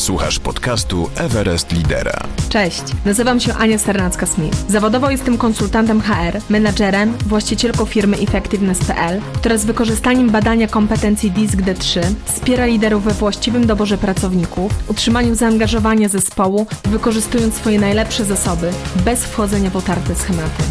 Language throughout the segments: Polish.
Słuchasz podcastu Everest Lidera. Cześć, nazywam się Ania Sternacka-Smith. Zawodowo jestem konsultantem HR, menadżerem, właścicielką firmy Effectiveness.pl, która z wykorzystaniem badania kompetencji DISC D3 wspiera liderów we właściwym doborze pracowników, utrzymaniu zaangażowania zespołu, wykorzystując swoje najlepsze zasoby, bez wchodzenia w otarte schematy.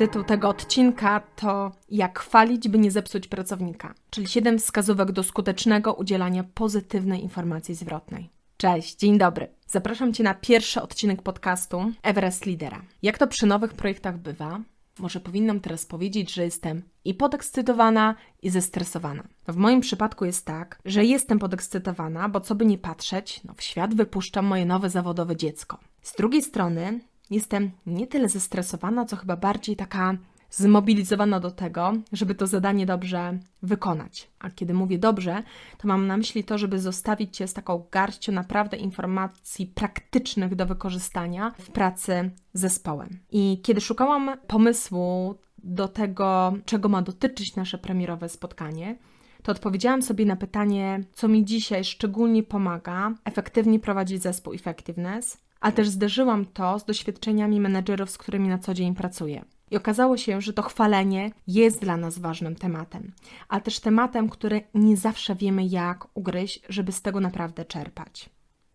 Tytuł tego odcinka to Jak chwalić, by nie zepsuć pracownika, czyli 7 wskazówek do skutecznego udzielania pozytywnej informacji zwrotnej. Cześć, dzień dobry. Zapraszam Cię na pierwszy odcinek podcastu Everest Lidera. Jak to przy nowych projektach bywa, może powinnam teraz powiedzieć, że jestem i podekscytowana, i zestresowana. W moim przypadku jest tak, że jestem podekscytowana, bo co by nie patrzeć, no w świat wypuszczam moje nowe zawodowe dziecko. Z drugiej strony jestem nie tyle zestresowana, co chyba bardziej taka zmobilizowana do tego, żeby to zadanie dobrze wykonać. A kiedy mówię dobrze, to mam na myśli to, żeby zostawić Cię z taką garścią naprawdę informacji praktycznych do wykorzystania w pracy z zespołem. I kiedy szukałam pomysłu do tego, czego ma dotyczyć nasze premierowe spotkanie, to odpowiedziałam sobie na pytanie, co mi dzisiaj szczególnie pomaga efektywnie prowadzić zespół Effectiveness, ale też zderzyłam to z doświadczeniami menedżerów, z którymi na co dzień pracuję. I okazało się, że to chwalenie jest dla nas ważnym tematem, ale też tematem, który nie zawsze wiemy, jak ugryźć, żeby z tego naprawdę czerpać.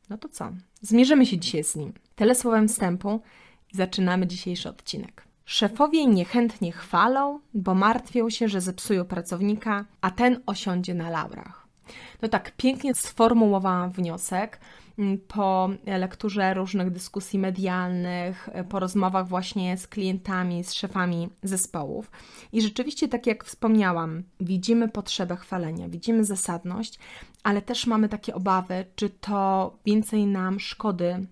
No to co? Zmierzymy się dzisiaj z nim. Tyle słowem wstępu i zaczynamy dzisiejszy odcinek. Szefowie niechętnie chwalą, bo martwią się, że zepsują pracownika, a ten osiądzie na laurach. No tak, pięknie sformułowałam wniosek mm, po lekturze różnych dyskusji medialnych, po rozmowach właśnie z klientami, z szefami zespołów. I rzeczywiście, tak jak wspomniałam, widzimy potrzebę chwalenia, widzimy zasadność, ale też mamy takie obawy, czy to więcej nam szkody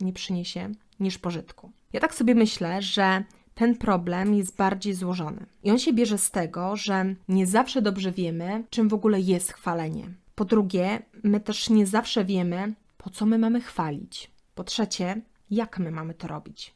nie przyniesie niż pożytku. Ja tak sobie myślę, że ten problem jest bardziej złożony. I on się bierze z tego, że nie zawsze dobrze wiemy, czym w ogóle jest chwalenie. Po drugie, my też nie zawsze wiemy, po co my mamy chwalić. Po trzecie, jak my mamy to robić.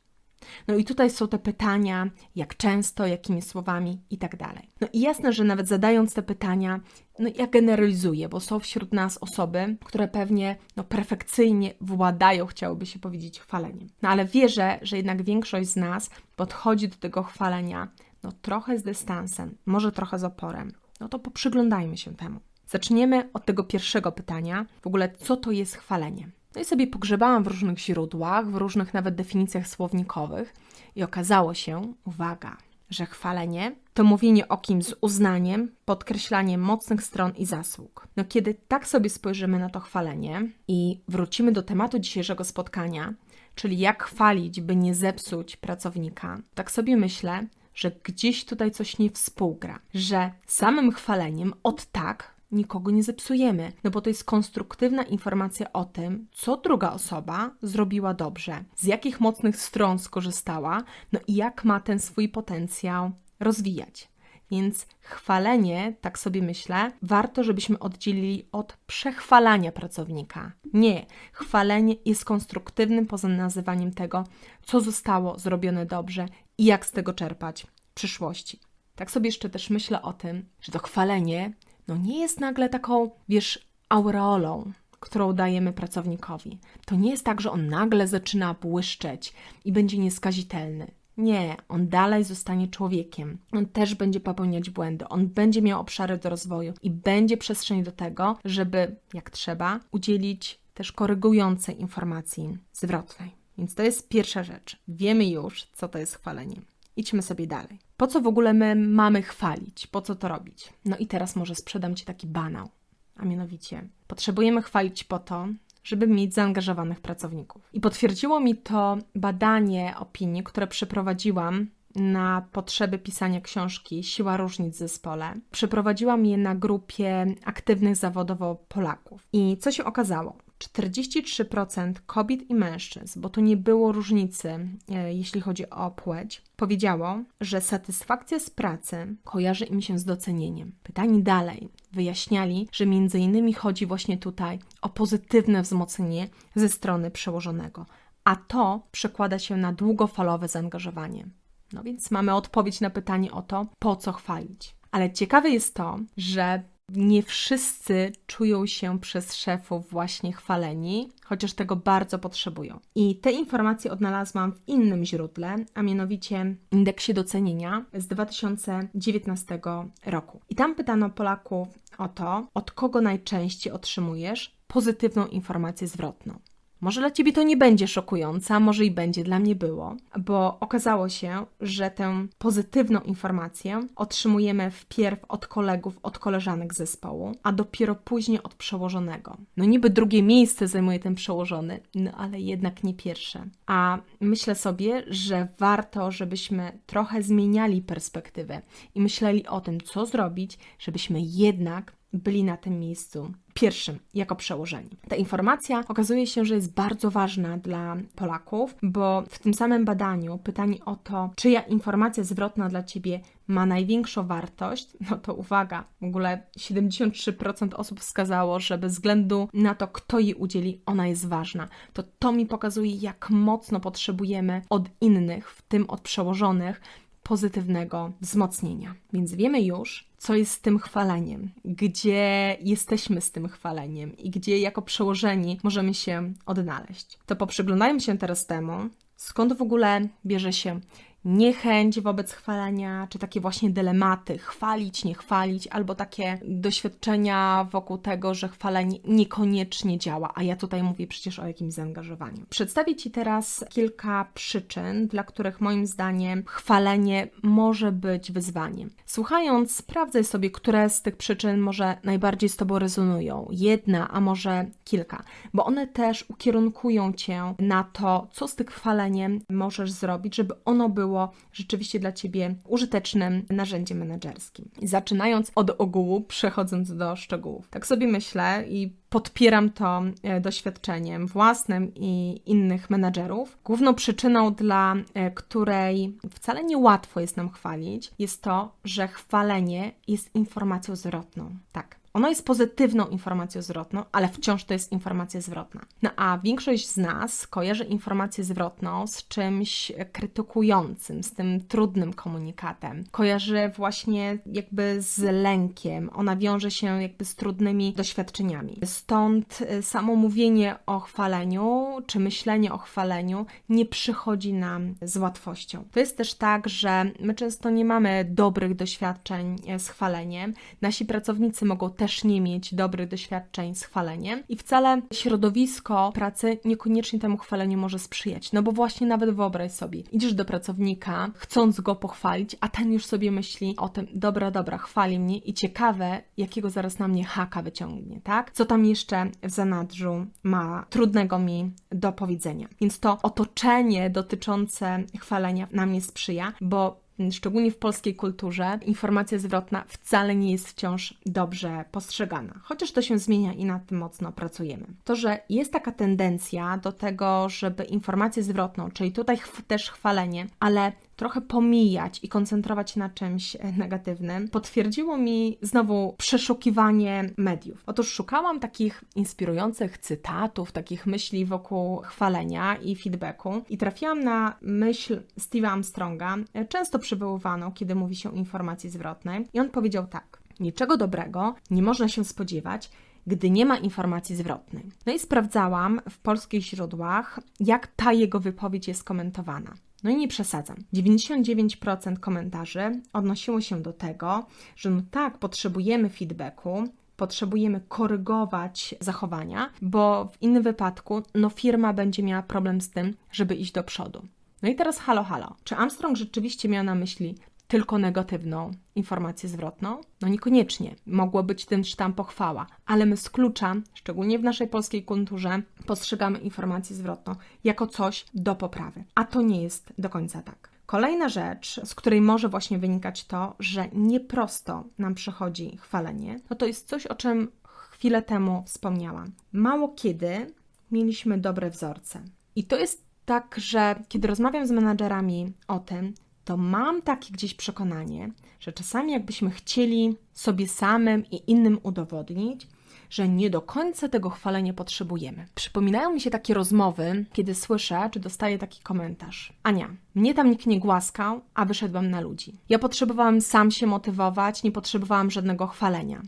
No i tutaj są te pytania, jak często, jakimi słowami i tak dalej. No i jasne, że nawet zadając te pytania, no ja generalizuję, bo są wśród nas osoby, które pewnie no, perfekcyjnie władają, chciałoby się powiedzieć, chwaleniem. No ale wierzę, że jednak większość z nas podchodzi do tego chwalenia no trochę z dystansem, może trochę z oporem. No to poprzyglądajmy się temu. Zaczniemy od tego pierwszego pytania, w ogóle co to jest chwalenie? No i sobie pogrzebałam w różnych źródłach, w różnych nawet definicjach słownikowych i okazało się, uwaga, że chwalenie to mówienie o kimś z uznaniem, podkreślanie mocnych stron i zasług. No kiedy tak sobie spojrzymy na to chwalenie i wrócimy do tematu dzisiejszego spotkania, czyli jak chwalić, by nie zepsuć pracownika, tak sobie myślę, że gdzieś tutaj coś nie współgra, że samym chwaleniem od tak nikogo nie zepsujemy, no bo to jest konstruktywna informacja o tym, co druga osoba zrobiła dobrze, z jakich mocnych stron skorzystała, no i jak ma ten swój potencjał rozwijać. Więc chwalenie, tak sobie myślę, warto, żebyśmy oddzielili od przechwalania pracownika. Nie, chwalenie jest konstruktywnym poza nazywaniem tego, co zostało zrobione dobrze i jak z tego czerpać w przyszłości. Tak sobie jeszcze też myślę o tym, że to chwalenie no nie jest nagle taką, wiesz, aureolą, którą dajemy pracownikowi. To nie jest tak, że on nagle zaczyna błyszczeć i będzie nieskazitelny. Nie, on dalej zostanie człowiekiem. On też będzie popełniać błędy, on będzie miał obszary do rozwoju i będzie przestrzeń do tego, żeby, jak trzeba, udzielić też korygującej informacji zwrotnej. Więc to jest pierwsza rzecz. Wiemy już, co to jest chwalenie. Idźmy sobie dalej. Po co w ogóle my mamy chwalić? Po co to robić? No i teraz może sprzedam Ci taki banał. A mianowicie, potrzebujemy chwalić po to, żeby mieć zaangażowanych pracowników. I potwierdziło mi to badanie opinii, które przeprowadziłam na potrzeby pisania książki Siła różnic w zespole. Przeprowadziłam je na grupie aktywnych zawodowo Polaków. I co się okazało? 43% kobiet i mężczyzn, bo tu nie było różnicy, e, jeśli chodzi o płeć, powiedziało, że satysfakcja z pracy kojarzy im się z docenieniem. Pytani dalej wyjaśniali, że między innymi chodzi właśnie tutaj o pozytywne wzmocnienie ze strony przełożonego, a to przekłada się na długofalowe zaangażowanie. No więc mamy odpowiedź na pytanie o to, po co chwalić. Ale ciekawe jest to, że nie wszyscy czują się przez szefów właśnie chwaleni, chociaż tego bardzo potrzebują. I te informacje odnalazłam w innym źródle, a mianowicie indeksie docenienia z 2019 roku. I tam pytano Polaków o to, od kogo najczęściej otrzymujesz pozytywną informację zwrotną. Może dla ciebie to nie będzie szokujące, może i będzie, dla mnie było, bo okazało się, że tę pozytywną informację otrzymujemy wpierw od kolegów, od koleżanek zespołu, a dopiero później od przełożonego. No niby drugie miejsce zajmuje ten przełożony, no ale jednak nie pierwsze. A myślę sobie, że warto, żebyśmy trochę zmieniali perspektywę i myśleli o tym, co zrobić, żebyśmy jednak byli na tym miejscu pierwszym jako przełożeni. Ta informacja okazuje się, że jest bardzo ważna dla Polaków, bo w tym samym badaniu pytanie o to, czyja informacja zwrotna dla Ciebie ma największą wartość, no to uwaga, w ogóle 73% osób wskazało, że bez względu na to, kto jej udzieli, ona jest ważna. To to mi pokazuje, jak mocno potrzebujemy od innych, w tym od przełożonych, pozytywnego wzmocnienia. Więc wiemy już, co jest z tym chwaleniem, gdzie jesteśmy z tym chwaleniem i gdzie jako przełożeni możemy się odnaleźć. To poprzyglądajmy się teraz temu, skąd w ogóle bierze się niechęć wobec chwalenia, czy takie właśnie dylematy, chwalić, nie chwalić, albo takie doświadczenia wokół tego, że chwalenie niekoniecznie działa, a ja tutaj mówię przecież o jakimś zaangażowaniu. Przedstawię Ci teraz kilka przyczyn, dla których moim zdaniem chwalenie może być wyzwaniem. Słuchając, sprawdzaj sobie, które z tych przyczyn może najbardziej z Tobą rezonują. Jedna, a może kilka, bo one też ukierunkują Cię na to, co z tym chwaleniem możesz zrobić, żeby ono było było rzeczywiście dla Ciebie użytecznym narzędziem menedżerskim. Zaczynając od ogółu, przechodząc do szczegółów. Tak sobie myślę i podpieram to e, doświadczeniem własnym i innych menedżerów. Główną przyczyną, dla e, której wcale nie łatwo jest nam chwalić, jest to, że chwalenie jest informacją zwrotną. Tak, ono jest pozytywną informacją zwrotną, ale wciąż to jest informacja zwrotna. No a większość z nas kojarzy informację zwrotną z czymś krytykującym, z tym trudnym komunikatem. Kojarzy właśnie jakby z lękiem. Ona wiąże się jakby z trudnymi doświadczeniami. Stąd y, samo mówienie o chwaleniu, czy myślenie o chwaleniu nie przychodzi nam z łatwością. To jest też tak, że my często nie mamy dobrych doświadczeń e, z chwaleniem. Nasi pracownicy mogą też też nie mieć dobrych doświadczeń z chwaleniem i wcale środowisko pracy niekoniecznie temu chwaleniu może sprzyjać. No bo właśnie nawet wyobraź sobie, idziesz do pracownika, chcąc go pochwalić, a ten już sobie myśli o tym, dobra, dobra, chwali mnie i ciekawe, jakiego zaraz na mnie haka wyciągnie, tak? Co tam jeszcze w zanadrzu ma trudnego mi do powiedzenia. Więc to otoczenie dotyczące chwalenia nam nie sprzyja, bo szczególnie w polskiej kulturze, informacja zwrotna wcale nie jest wciąż dobrze postrzegana, chociaż to się zmienia i nad tym mocno pracujemy. To, że jest taka tendencja do tego, żeby informację zwrotną, czyli tutaj ch też chwalenie, ale trochę pomijać i koncentrować na czymś e, negatywnym, potwierdziło mi znowu przeszukiwanie mediów. Otóż szukałam takich inspirujących cytatów, takich myśli wokół chwalenia i feedbacku i trafiłam na myśl Steve'a Armstronga, e, często przywoływaną, kiedy mówi się o informacji zwrotnej. I on powiedział tak: Niczego dobrego nie można się spodziewać, gdy nie ma informacji zwrotnej. No i sprawdzałam w polskich źródłach, jak ta jego wypowiedź jest komentowana. No i nie przesadzam. 99% komentarzy odnosiło się do tego, że no tak, potrzebujemy feedbacku, potrzebujemy korygować zachowania, bo w innym wypadku no firma będzie miała problem z tym, żeby iść do przodu. No i teraz halo, halo. Czy Armstrong rzeczywiście miał na myśli tylko negatywną informację zwrotną? No niekoniecznie. Mogło być tym sztam pochwała, ale my z klucza, szczególnie w naszej polskiej kulturze, postrzegamy informację zwrotną jako coś do poprawy. A to nie jest do końca tak. Kolejna rzecz, z której może właśnie wynikać to, że nieprosto nam przychodzi chwalenie, no to jest coś, o czym chwilę temu wspomniałam. Mało kiedy mieliśmy dobre wzorce. I to jest tak, że kiedy rozmawiam z menadżerami o tym, to mam takie gdzieś przekonanie, że czasami jakbyśmy chcieli sobie samym i innym udowodnić, że nie do końca tego chwalenia potrzebujemy. Przypominają mi się takie rozmowy, kiedy słyszę, czy dostaję taki komentarz. Ania, mnie tam nikt nie głaskał, a wyszedłem na ludzi. Ja potrzebowałam sam się motywować, nie potrzebowałam żadnego chwalenia.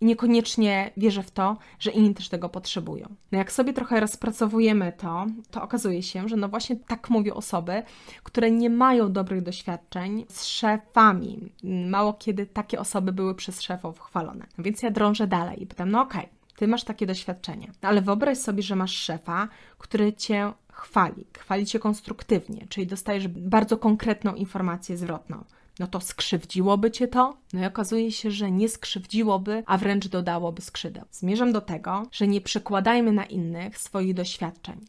I niekoniecznie wierzę w to, że inni też tego potrzebują. No jak sobie trochę rozpracowujemy to, to okazuje się, że no właśnie tak mówią osoby, które nie mają dobrych doświadczeń z szefami. Mało kiedy takie osoby były przez szefów chwalone. No więc ja drążę dalej i pytam, no okej, ty masz takie doświadczenie, no ale wyobraź sobie, że masz szefa, który cię chwali, chwali cię konstruktywnie, czyli dostajesz bardzo konkretną informację zwrotną no to skrzywdziłoby cię to? No i okazuje się, że nie skrzywdziłoby, a wręcz dodałoby skrzydeł. Zmierzam do tego, że nie przekładajmy na innych swoich doświadczeń.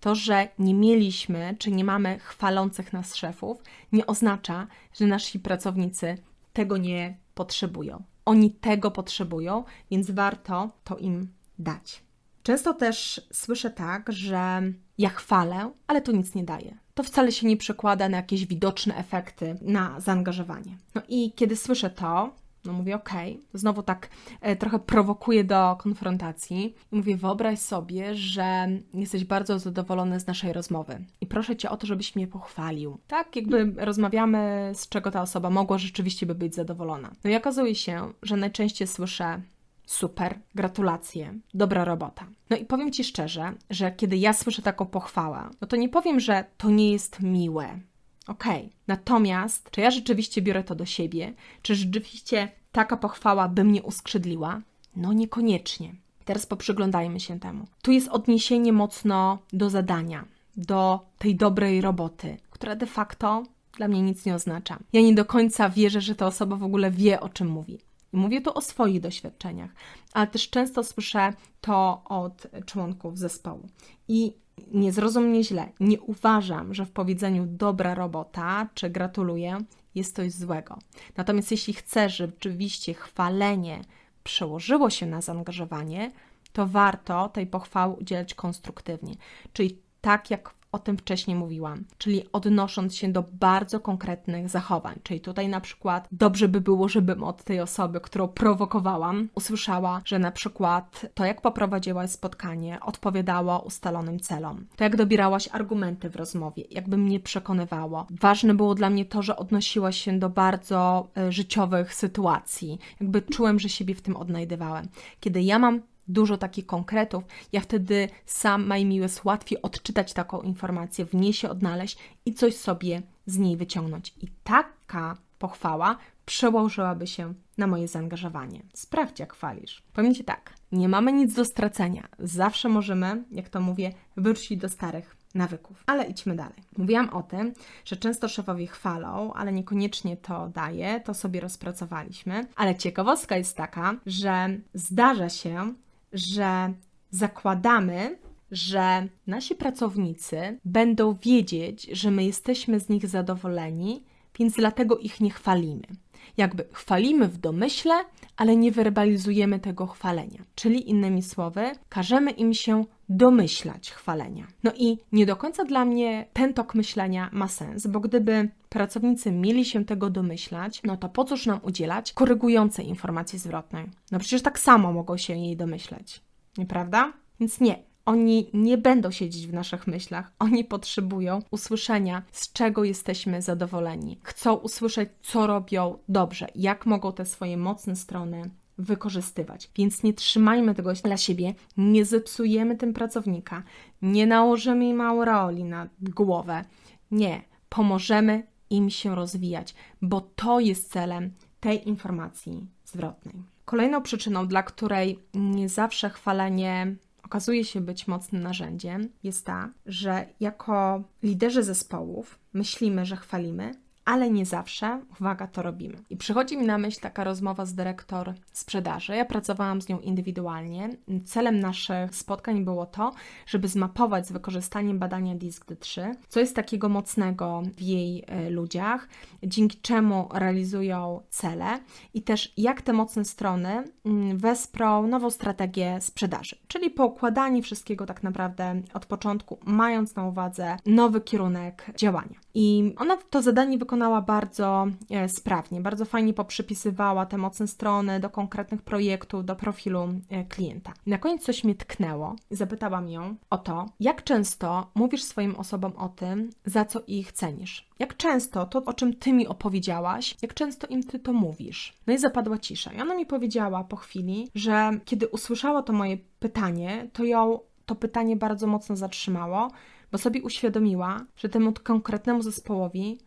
To, że nie mieliśmy czy nie mamy chwalących nas szefów, nie oznacza, że nasi pracownicy tego nie potrzebują. Oni tego potrzebują, więc warto to im dać. Często też słyszę tak, że ja chwalę, ale to nic nie daje. To wcale się nie przekłada na jakieś widoczne efekty, na zaangażowanie. No i kiedy słyszę to, no mówię, okej, okay. znowu tak e, trochę prowokuję do konfrontacji mówię, wyobraź sobie, że jesteś bardzo zadowolony z naszej rozmowy i proszę Cię o to, żebyś mnie pochwalił. Tak, jakby rozmawiamy, z czego ta osoba mogła rzeczywiście by być zadowolona. No i okazuje się, że najczęściej słyszę, Super, gratulacje, dobra robota. No i powiem Ci szczerze, że kiedy ja słyszę taką pochwałę, no to nie powiem, że to nie jest miłe. Okej, okay. natomiast czy ja rzeczywiście biorę to do siebie? Czy rzeczywiście taka pochwała by mnie uskrzydliła? No niekoniecznie. Teraz poprzyglądajmy się temu. Tu jest odniesienie mocno do zadania, do tej dobrej roboty, która de facto dla mnie nic nie oznacza. Ja nie do końca wierzę, że ta osoba w ogóle wie, o czym mówi. Mówię tu o swoich doświadczeniach, ale też często słyszę to od członków zespołu. I nie zrozum źle, nie uważam, że w powiedzeniu dobra robota czy gratuluję jest coś złego. Natomiast jeśli chcę, żeby rzeczywiście chwalenie przełożyło się na zaangażowanie, to warto tej pochwały udzielać konstruktywnie, czyli tak jak o tym wcześniej mówiłam, czyli odnosząc się do bardzo konkretnych zachowań. Czyli tutaj na przykład dobrze by było, żebym od tej osoby, którą prowokowałam, usłyszała, że na przykład to, jak poprowadziłaś spotkanie, odpowiadało ustalonym celom. To, jak dobierałaś argumenty w rozmowie, jakby mnie przekonywało. Ważne było dla mnie to, że odnosiłaś się do bardzo y, życiowych sytuacji. Jakby czułem, że siebie w tym odnajdywałem. Kiedy ja mam dużo takich konkretów, ja wtedy sam, miły jest łatwiej odczytać taką informację, w niej się odnaleźć i coś sobie z niej wyciągnąć. I taka pochwała przełożyłaby się na moje zaangażowanie. Sprawdź, jak chwalisz. Ci tak, nie mamy nic do stracenia. Zawsze możemy, jak to mówię, wrócić do starych nawyków. Ale idźmy dalej. Mówiłam o tym, że często szefowie chwalą, ale niekoniecznie to daje, to sobie rozpracowaliśmy. Ale ciekawostka jest taka, że zdarza się, że zakładamy, że nasi pracownicy będą wiedzieć, że my jesteśmy z nich zadowoleni, więc dlatego ich nie chwalimy. Jakby chwalimy w domyśle, ale nie werbalizujemy tego chwalenia. Czyli innymi słowy, każemy im się domyślać chwalenia. No i nie do końca dla mnie ten tok myślenia ma sens, bo gdyby pracownicy mieli się tego domyślać, no to po cóż nam udzielać korygującej informacji zwrotnej? No przecież tak samo mogą się jej domyślać, nieprawda? Więc nie, oni nie będą siedzieć w naszych myślach. Oni potrzebują usłyszenia, z czego jesteśmy zadowoleni. Chcą usłyszeć, co robią dobrze, jak mogą te swoje mocne strony wykorzystywać. Więc nie trzymajmy tego dla siebie, nie zepsujemy tym pracownika, nie nałożymy im aureoli na głowę. Nie, pomożemy im się rozwijać, bo to jest celem tej informacji zwrotnej. Kolejną przyczyną, dla której nie zawsze chwalenie okazuje się być mocnym narzędziem, jest ta, że jako liderzy zespołów myślimy, że chwalimy, ale nie zawsze, uwaga, to robimy. I przychodzi mi na myśl taka rozmowa z dyrektor sprzedaży. Ja pracowałam z nią indywidualnie. Celem naszych spotkań było to, żeby zmapować z wykorzystaniem badania DISC-D3, co jest takiego mocnego w jej e, ludziach, dzięki czemu realizują cele i też jak te mocne strony mm, wesprą nową strategię sprzedaży, czyli poukładanie wszystkiego tak naprawdę od początku, mając na uwadze nowy kierunek działania. I ona to zadanie wykonała bardzo e, sprawnie, bardzo fajnie poprzypisywała te mocne strony do konkretnych projektów, do profilu e, klienta. Na koniec coś mnie tknęło. Zapytałam ją o to, jak często mówisz swoim osobom o tym, za co ich cenisz. Jak często to, o czym ty mi opowiedziałaś, jak często im ty to mówisz? No i zapadła cisza. I ona mi powiedziała po chwili, że kiedy usłyszała to moje pytanie, to ją to pytanie bardzo mocno zatrzymało, bo sobie uświadomiła, że temu konkretnemu zespołowi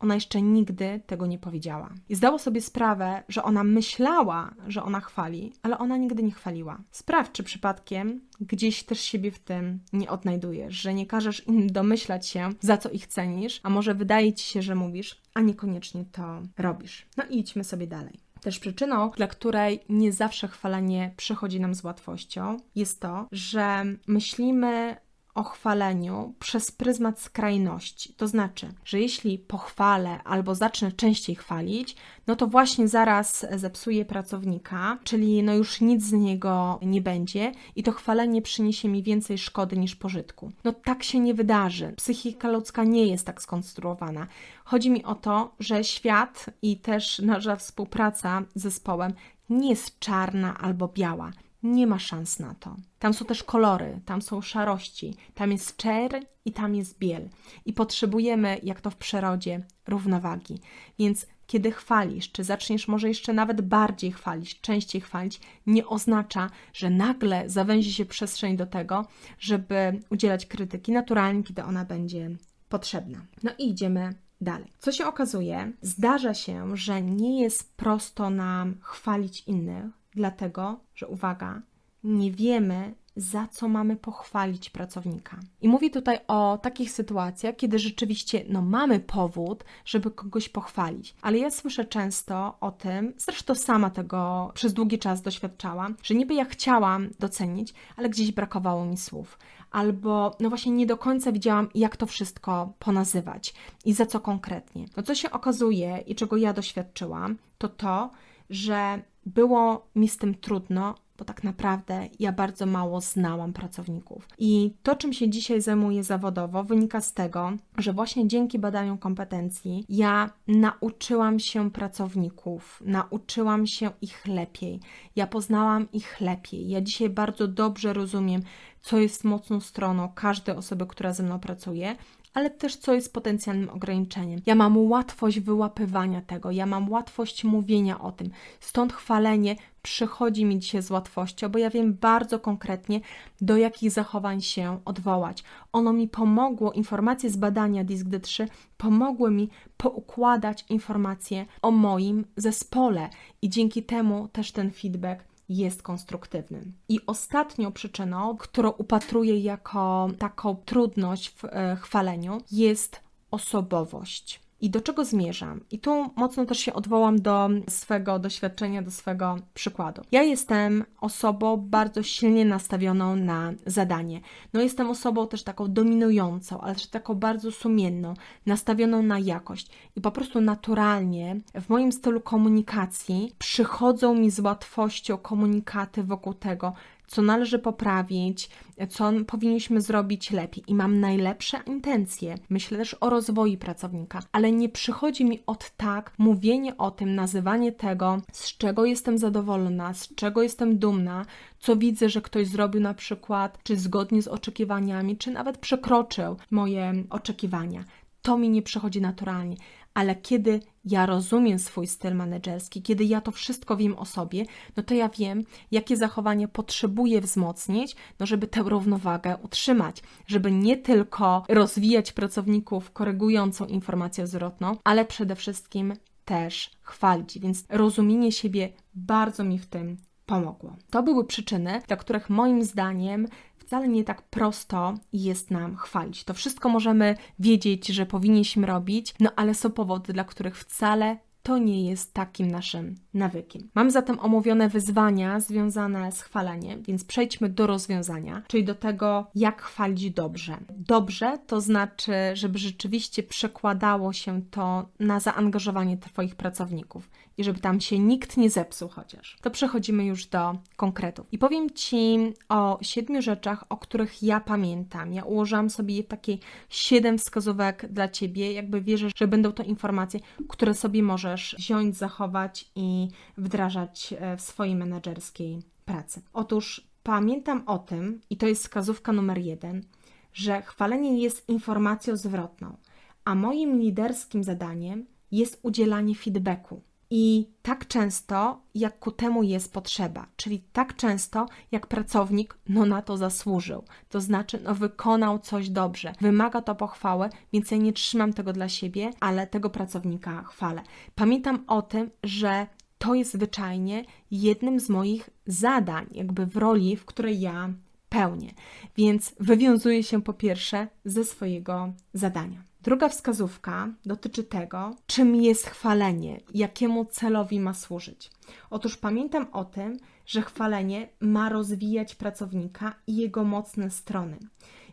ona jeszcze nigdy tego nie powiedziała. I zdała sobie sprawę, że ona myślała, że ona chwali, ale ona nigdy nie chwaliła. Sprawdź, czy przypadkiem gdzieś też siebie w tym nie odnajdujesz, że nie każesz innym domyślać się, za co ich cenisz, a może wydaje ci się, że mówisz, a niekoniecznie to robisz. No i idźmy sobie dalej. Też przyczyną, dla której nie zawsze chwalenie przychodzi nam z łatwością, jest to, że myślimy o chwaleniu przez pryzmat skrajności. To znaczy, że jeśli pochwalę albo zacznę częściej chwalić, no to właśnie zaraz zepsuję pracownika, czyli no już nic z niego nie będzie i to chwalenie przyniesie mi więcej szkody niż pożytku. No tak się nie wydarzy. Psychika ludzka nie jest tak skonstruowana. Chodzi mi o to, że świat i też nasza współpraca z zespołem nie jest czarna albo biała nie ma szans na to. Tam są też kolory, tam są szarości, tam jest czerń i tam jest biel. I potrzebujemy, jak to w przyrodzie, równowagi. Więc kiedy chwalisz, czy zaczniesz może jeszcze nawet bardziej chwalić, częściej chwalić, nie oznacza, że nagle zawęzi się przestrzeń do tego, żeby udzielać krytyki naturalnie, kiedy ona będzie potrzebna. No i idziemy dalej. Co się okazuje? Zdarza się, że nie jest prosto nam chwalić innych, dlatego że uwaga, nie wiemy, za co mamy pochwalić pracownika. I mówię tutaj o takich sytuacjach, kiedy rzeczywiście no, mamy powód, żeby kogoś pochwalić. Ale ja słyszę często o tym, zresztą sama tego przez długi czas doświadczałam, że niby ja chciałam docenić, ale gdzieś brakowało mi słów. Albo no właśnie nie do końca widziałam, jak to wszystko ponazywać i za co konkretnie. No co się okazuje i czego ja doświadczyłam, to to, że było mi z tym trudno, bo tak naprawdę ja bardzo mało znałam pracowników. I to, czym się dzisiaj zajmuję zawodowo, wynika z tego, że właśnie dzięki badaniom kompetencji ja nauczyłam się pracowników, nauczyłam się ich lepiej, ja poznałam ich lepiej. Ja dzisiaj bardzo dobrze rozumiem, co jest mocną stroną każdej osoby, która ze mną pracuje, ale też co jest potencjalnym ograniczeniem. Ja mam łatwość wyłapywania tego, ja mam łatwość mówienia o tym. Stąd chwalenie przychodzi mi dzisiaj z łatwością, bo ja wiem bardzo konkretnie, do jakich zachowań się odwołać. Ono mi pomogło, informacje z badania DISC-D3 pomogły mi poukładać informacje o moim zespole i dzięki temu też ten feedback jest konstruktywny. I ostatnią przyczyną, którą upatruję jako taką trudność w e, chwaleniu, jest osobowość. I do czego zmierzam? I tu mocno też się odwołam do swego doświadczenia, do swego przykładu. Ja jestem osobą bardzo silnie nastawioną na zadanie. No jestem osobą też taką dominującą, ale też taką bardzo sumienną, nastawioną na jakość. I po prostu naturalnie w moim stylu komunikacji przychodzą mi z łatwością komunikaty wokół tego, co należy poprawić, co powinniśmy zrobić lepiej. I mam najlepsze intencje. Myślę też o rozwoju pracownika, ale nie przychodzi mi od tak mówienie o tym, nazywanie tego, z czego jestem zadowolona, z czego jestem dumna, co widzę, że ktoś zrobił na przykład, czy zgodnie z oczekiwaniami, czy nawet przekroczył moje oczekiwania. To mi nie przychodzi naturalnie ale kiedy ja rozumiem swój styl menedżerski, kiedy ja to wszystko wiem o sobie, no to ja wiem, jakie zachowanie potrzebuję wzmocnić, no żeby tę równowagę utrzymać, żeby nie tylko rozwijać pracowników korygującą informację zwrotną, ale przede wszystkim też chwalić. Więc rozumienie siebie bardzo mi w tym pomogło. To były przyczyny, dla których moim zdaniem wcale nie tak prosto jest nam chwalić. To wszystko możemy wiedzieć, że powinniśmy robić, no ale są powody, dla których wcale to nie jest takim naszym nawykiem. Mam zatem omówione wyzwania związane z chwaleniem, więc przejdźmy do rozwiązania, czyli do tego, jak chwalić dobrze. Dobrze to znaczy, żeby rzeczywiście przekładało się to na zaangażowanie Twoich pracowników i żeby tam się nikt nie zepsuł chociaż. To przechodzimy już do konkretów. I powiem Ci o siedmiu rzeczach, o których ja pamiętam. Ja ułożyłam sobie takie siedem wskazówek dla Ciebie, jakby wierzę, że będą to informacje, które sobie możesz wziąć, zachować i wdrażać e, w swojej menedżerskiej pracy. Otóż pamiętam o tym, i to jest wskazówka numer jeden, że chwalenie jest informacją zwrotną, a moim liderskim zadaniem jest udzielanie feedbacku. I tak często, jak ku temu jest potrzeba, czyli tak często, jak pracownik no, na to zasłużył, to znaczy no, wykonał coś dobrze, wymaga to pochwały, więc ja nie trzymam tego dla siebie, ale tego pracownika chwalę. Pamiętam o tym, że to jest zwyczajnie jednym z moich zadań, jakby w roli, w której ja pełnię. Więc wywiązuję się po pierwsze ze swojego zadania. Druga wskazówka dotyczy tego, czym jest chwalenie, jakiemu celowi ma służyć. Otóż pamiętam o tym, że chwalenie ma rozwijać pracownika i jego mocne strony.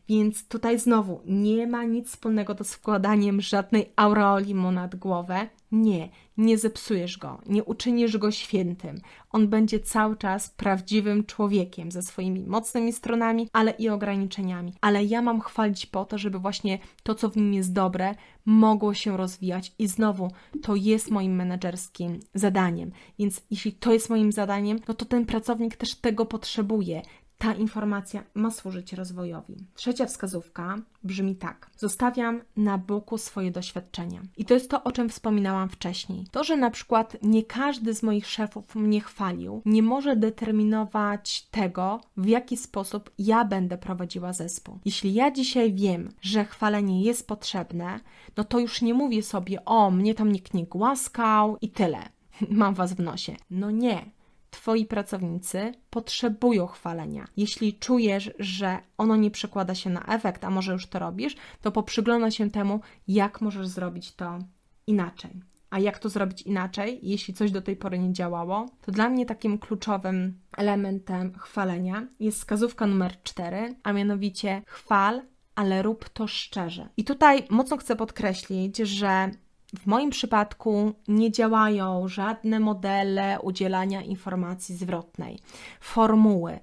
Więc tutaj znowu nie ma nic wspólnego do składaniem żadnej aureoli mu nad głowę. Nie, nie zepsujesz go, nie uczynisz go świętym. On będzie cały czas prawdziwym człowiekiem ze swoimi mocnymi stronami, ale i ograniczeniami. Ale ja mam chwalić po to, żeby właśnie to, co w nim jest dobre, mogło się rozwijać. I znowu, to jest moim menedżerskim zadaniem. Więc jeśli to jest moim zadaniem, no to ten pracownik też tego potrzebuje ta informacja ma służyć rozwojowi. Trzecia wskazówka brzmi tak: zostawiam na boku swoje doświadczenia. I to jest to, o czym wspominałam wcześniej. To, że na przykład nie każdy z moich szefów mnie chwalił, nie może determinować tego, w jaki sposób ja będę prowadziła zespół. Jeśli ja dzisiaj wiem, że chwalenie jest potrzebne, no to już nie mówię sobie, o, mnie tam nikt nie głaskał i tyle. Mam was w nosie. No nie, Twoi pracownicy potrzebują chwalenia. Jeśli czujesz, że ono nie przekłada się na efekt, a może już to robisz, to poprzygląda się temu, jak możesz zrobić to inaczej. A jak to zrobić inaczej, jeśli coś do tej pory nie działało? To dla mnie takim kluczowym elementem chwalenia jest wskazówka numer 4, a mianowicie chwal, ale rób to szczerze. I tutaj mocno chcę podkreślić, że w moim przypadku nie działają żadne modele udzielania informacji zwrotnej, formuły.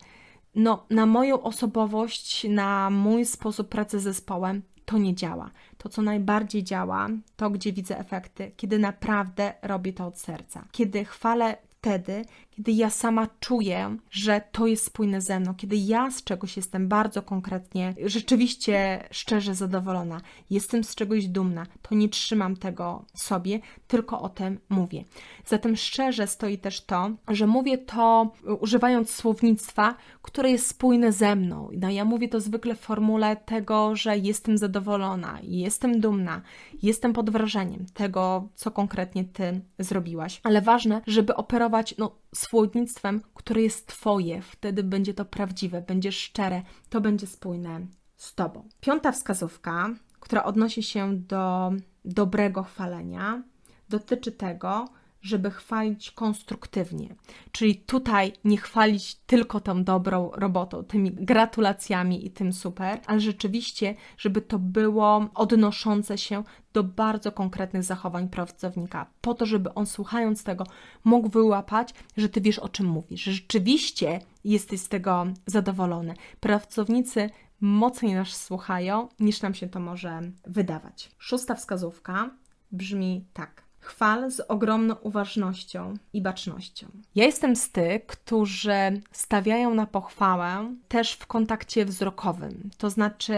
No, na moją osobowość, na mój sposób pracy z zespołem to nie działa. To, co najbardziej działa, to gdzie widzę efekty, kiedy naprawdę robię to od serca. Kiedy chwalę wtedy, kiedy ja sama czuję, że to jest spójne ze mną, kiedy ja z czegoś jestem bardzo konkretnie, rzeczywiście szczerze zadowolona, jestem z czegoś dumna, to nie trzymam tego sobie, tylko o tym mówię. Zatem szczerze stoi też to, że mówię to używając słownictwa, które jest spójne ze mną. No, ja mówię to zwykle w formule tego, że jestem zadowolona, jestem dumna, jestem pod wrażeniem tego, co konkretnie ty zrobiłaś. Ale ważne, żeby operować no, słownictwem, które jest Twoje. Wtedy będzie to prawdziwe, będzie szczere, to będzie spójne z Tobą. Piąta wskazówka, która odnosi się do dobrego chwalenia, dotyczy tego, żeby chwalić konstruktywnie. Czyli tutaj nie chwalić tylko tą dobrą robotą, tymi gratulacjami i tym super, ale rzeczywiście, żeby to było odnoszące się do bardzo konkretnych zachowań pracownika, po to, żeby on słuchając tego mógł wyłapać, że ty wiesz o czym mówisz, że rzeczywiście jesteś z tego zadowolony. Pracownicy mocniej nas słuchają, niż nam się to może wydawać. Szósta wskazówka brzmi tak. Chwal z ogromną uważnością i bacznością. Ja jestem z tych, którzy stawiają na pochwałę też w kontakcie wzrokowym. To znaczy,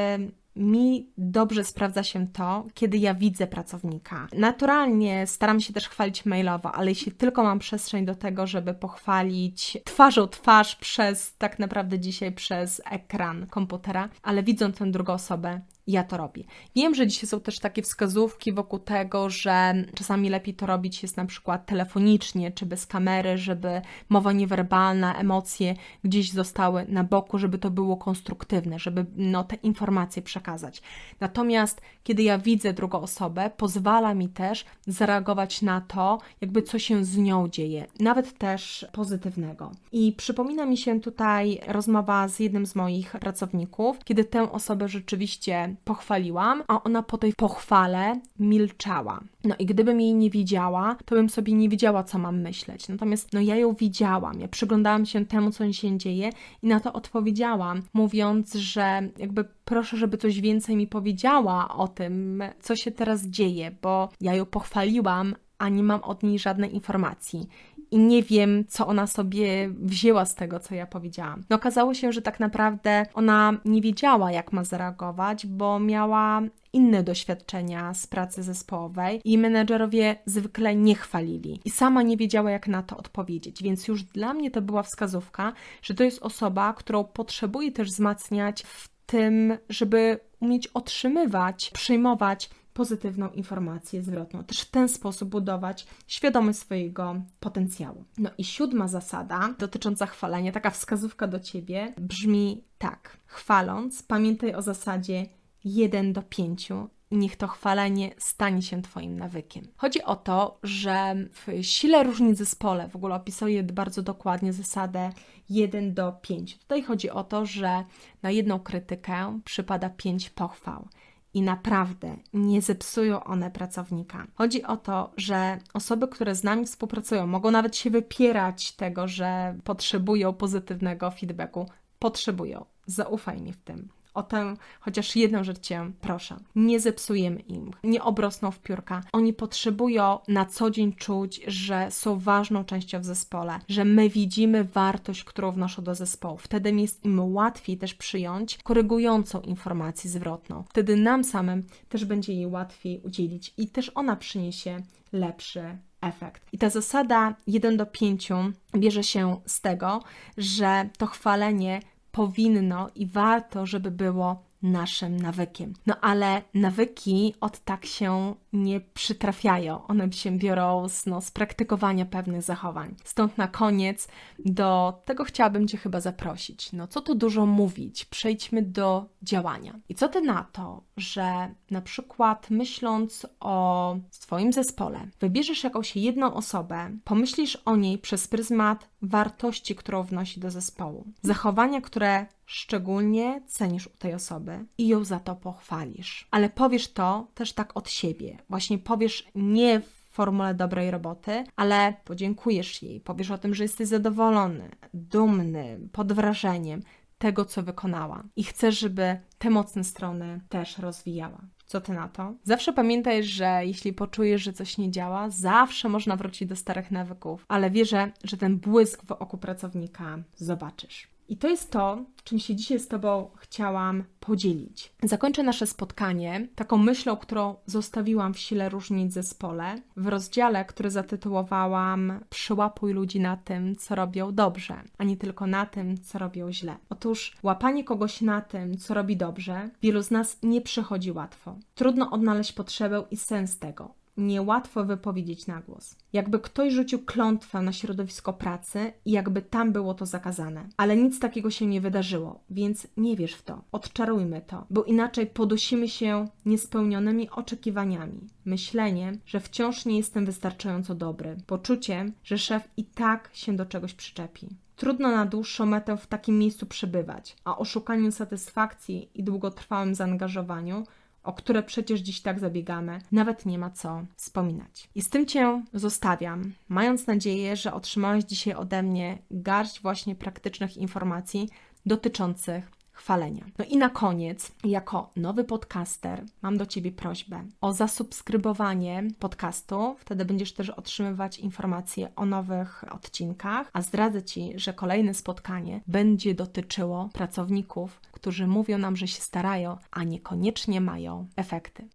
mi dobrze sprawdza się to, kiedy ja widzę pracownika. Naturalnie staram się też chwalić mailowo, ale jeśli tylko mam przestrzeń do tego, żeby pochwalić twarzą twarz przez tak naprawdę dzisiaj przez ekran komputera, ale widząc tę drugą osobę, ja to robię. Wiem, że dzisiaj są też takie wskazówki wokół tego, że czasami lepiej to robić jest na przykład telefonicznie czy bez kamery, żeby mowa niewerbalna, emocje gdzieś zostały na boku, żeby to było konstruktywne, żeby no, te informacje przekazać. Natomiast kiedy ja widzę drugą osobę, pozwala mi też zareagować na to, jakby co się z nią dzieje, nawet też pozytywnego. I przypomina mi się tutaj rozmowa z jednym z moich pracowników, kiedy tę osobę rzeczywiście pochwaliłam, a ona po tej pochwale milczała. No i gdybym jej nie widziała, to bym sobie nie wiedziała, co mam myśleć. Natomiast no ja ją widziałam, ja przyglądałam się temu, co się dzieje i na to odpowiedziałam, mówiąc, że jakby proszę, żeby coś więcej mi powiedziała o tym, co się teraz dzieje, bo ja ją pochwaliłam, a nie mam od niej żadnej informacji i nie wiem, co ona sobie wzięła z tego, co ja powiedziałam. No okazało się, że tak naprawdę ona nie wiedziała, jak ma zareagować, bo miała inne doświadczenia z pracy zespołowej i menedżerowie zwykle nie chwalili. I sama nie wiedziała, jak na to odpowiedzieć, więc już dla mnie to była wskazówka, że to jest osoba, którą potrzebuję też wzmacniać w tym, żeby umieć otrzymywać, przyjmować pozytywną informację zwrotną. Też w ten sposób budować świadomość swojego potencjału. No i siódma zasada dotycząca chwalenia, taka wskazówka do ciebie brzmi tak. Chwaląc, pamiętaj o zasadzie 1 do 5 i niech to chwalenie stanie się Twoim nawykiem. Chodzi o to, że w sile różnic zespole, w ogóle opisuję bardzo dokładnie zasadę 1 do 5. Tutaj chodzi o to, że na jedną krytykę przypada 5 pochwał i naprawdę nie zepsują one pracownika. Chodzi o to, że osoby, które z nami współpracują, mogą nawet się wypierać tego, że potrzebują pozytywnego feedbacku. Potrzebują. Zaufaj mi w tym o tę chociaż jedną rzecz Cię proszę. Nie zepsujemy im, nie obrosną w piórka. Oni potrzebują na co dzień czuć, że są ważną częścią w zespole, że my widzimy wartość, którą wnoszą do zespołu. Wtedy jest im łatwiej też przyjąć korygującą informację zwrotną. Wtedy nam samym też będzie jej łatwiej udzielić i też ona przyniesie lepszy efekt. I ta zasada 1 do 5 bierze się z tego, że to chwalenie powinno i warto, żeby było naszym nawykiem. No ale nawyki od tak się nie przytrafiają. One się biorą z, no, z praktykowania pewnych zachowań. Stąd na koniec do tego chciałabym Cię chyba zaprosić. No co tu dużo mówić? Przejdźmy do działania. I co Ty na to, że na przykład myśląc o swoim zespole, wybierzesz jakąś jedną osobę, pomyślisz o niej przez pryzmat wartości, którą wnosi do zespołu, zachowania, które szczególnie cenisz u tej osoby i ją za to pochwalisz. Ale powiesz to też tak od siebie. Właśnie powiesz nie w formule dobrej roboty, ale podziękujesz jej, powiesz o tym, że jesteś zadowolony, dumny, pod wrażeniem tego, co wykonała. I chcesz, żeby te mocne strony też rozwijała. Co ty na to? Zawsze pamiętaj, że jeśli poczujesz, że coś nie działa, zawsze można wrócić do starych nawyków, ale wierzę, że ten błysk w oku pracownika zobaczysz. I to jest to, czym się dzisiaj z Tobą chciałam podzielić. Zakończę nasze spotkanie taką myślą, którą zostawiłam w sile różnic zespole, w rozdziale, który zatytułowałam Przyłapuj ludzi na tym, co robią dobrze, a nie tylko na tym, co robią źle. Otóż łapanie kogoś na tym, co robi dobrze, wielu z nas nie przychodzi łatwo. Trudno odnaleźć potrzebę i sens tego niełatwo wypowiedzieć na głos. Jakby ktoś rzucił klątwę na środowisko pracy i jakby tam było to zakazane. Ale nic takiego się nie wydarzyło, więc nie wierz w to. Odczarujmy to, bo inaczej podusimy się niespełnionymi oczekiwaniami, myśleniem, że wciąż nie jestem wystarczająco dobry, poczuciem, że szef i tak się do czegoś przyczepi. Trudno na dłuższą metę w takim miejscu przebywać, a o szukaniu satysfakcji i długotrwałym zaangażowaniu o które przecież dziś tak zabiegamy, nawet nie ma co wspominać. I z tym Cię zostawiam, mając nadzieję, że otrzymałeś dzisiaj ode mnie garść właśnie praktycznych informacji dotyczących chwalenia. No i na koniec, jako nowy podcaster, mam do Ciebie prośbę o zasubskrybowanie podcastu. Wtedy będziesz też otrzymywać informacje o nowych odcinkach, a zdradzę Ci, że kolejne spotkanie będzie dotyczyło pracowników, którzy mówią nam, że się starają, a niekoniecznie mają efekty.